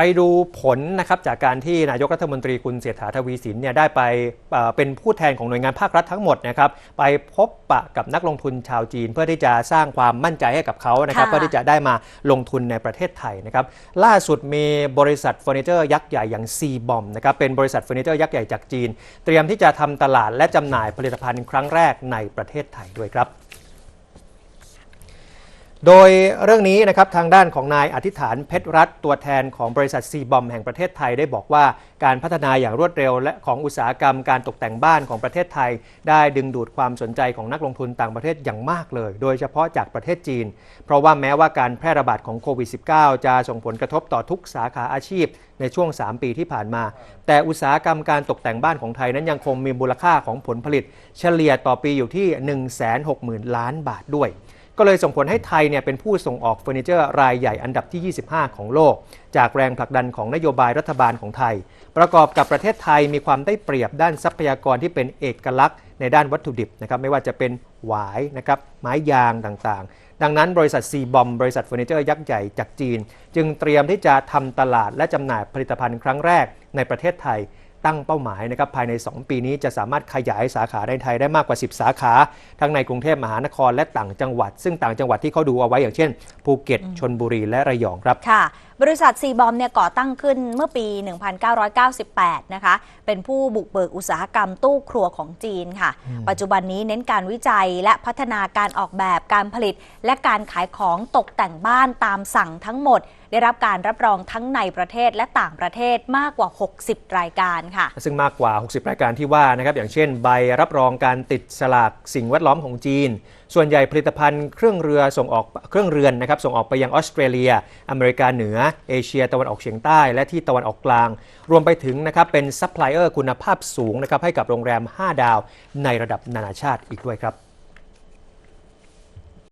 ไปดูผลนะครับจากการที่นายกรัฐมนตรีคุณเศรษฐาทวีสินเนี่ยได้ไปเอ่อเป็นผู้แทนของหน่วยงานภาครัฐทั้งหมดนะครับไปพบปะกับนักลงทุนชาวจีน เพื่อที่จะสร้างความมั่นใจให้กับเขานะครับค่ะเพื่อที่จะได้มาลงทุนในประเทศไทยนะครับล่าสุดมีบริษัทเฟอร์นิเจอร์ยักษ์ใหญ่อย่างซีบอมนะครับเป็นบริษัทเฟอร์นิเจอร์ยักษ์ใหญ่จากจีน เตรียมที่จะทำตลาดและจำหน่ายผลิตภัณฑ์ครั้งแรกในประเทศไทยด้วยครับ โดยเรื่องนี้นะครับทางด้านของนายอธิษฐานเพชรรัตตัวแทนของบริษัทซีบอมแห่งประเทศไทยได้บอกว่าการพัฒนาอย่างรวดเร็ว และของอุตสาหกรรมการตกแต่งบ้านของประเทศไทย ได้ดึงดูดความสนใจของนักลงทุนต่างประเทศอย่างมากเลย โดยเฉพาะจากประเทศจีน เพราะว่าแม้ว่าการแพร่ระบาดของโควิด -19 จะส่งผลกระทบต่อทุกสาขาอาชีพในช่วง 3 ปีที่ผ่านมา แต่อุตสาหกรรมการตกแต่งบ้านของไทยนั้นยังคงมีมูลค่าของผลผลิต เฉลี่ยต่อปีอยู่ที่ 160,000 ล้านบาทด้วย ก็เลยส่งผลให้ไทยเนี่ยเป็นผู้ส่งออกเฟอร์นิเจอร์รายใหญ่อันดับที่ 25 ของโลก จากแรงผลักดันของนโยบายรัฐบาลของไทย ประกอบกับประเทศไทยมีความได้เปรียบด้านทรัพยากรที่เป็นเอกลักษณ์ในด้านวัตถุดิบนะครับไม่ว่าจะเป็นหวายนะครับไม้ยางต่างๆ ดังนั้นบริษัทซีบอมบริษัทเฟอร์นิเจอร์ยักษ์ใหญ่จากจีน จึงเตรียมที่จะทำตลาดและจำหน่ายผลิตภัณฑ์ครั้งแรกในประเทศไทย ตั้งเป้าหมายนะครับภายใน 2 ปีนี้จะสามารถขยายสาขาในไทยได้มากกว่า 10 สาขา ทั้งในกรุงเทพมหานครและต่างจังหวัด ซึ่งต่างจังหวัดที่เขาดูเอาไว้อย่างเช่น ภูเก็ตชนบุรีและระยองครับค่ะ บริษัทซีบอมเนี่ยก่อตั้งขึ้นเมื่อปี 1998 นะคะ เป็นผู้บุกเบิกอุตสาหกรรมตู้ครัวของจีนค่ะ ปัจจุบันนี้เน้นการวิจัยและพัฒนาการออกแบบการผลิต และการขายของตกแต่งบ้านตามสั่งทั้งหมด ได้รับการรับรองทั้งในประเทศและต่างประเทศมากกว่า 60 รายการค่ะ ซึ่งมากกว่า 60 รายการที่ว่านะครับ อย่างเช่น ใบรับรองการติดฉลากสิ่งแวดล้อมของจีนส่วนใหญ่ผลิตภัณฑ์เครื่องเรือส่งออกเครื่องเรือนนะครับส่งออกไปยังออสเตรเลีย อเมริกาเหนือ เอเชียตะวันออกเฉียงใต้ และที่ตะวันออกกลาง รวมไปถึงนะครับเป็นซัพพลายเออร์คุณภาพสูงนะครับให้กับโรงแรม 5 ดาวในระดับนานาชาติอีกด้วยครับ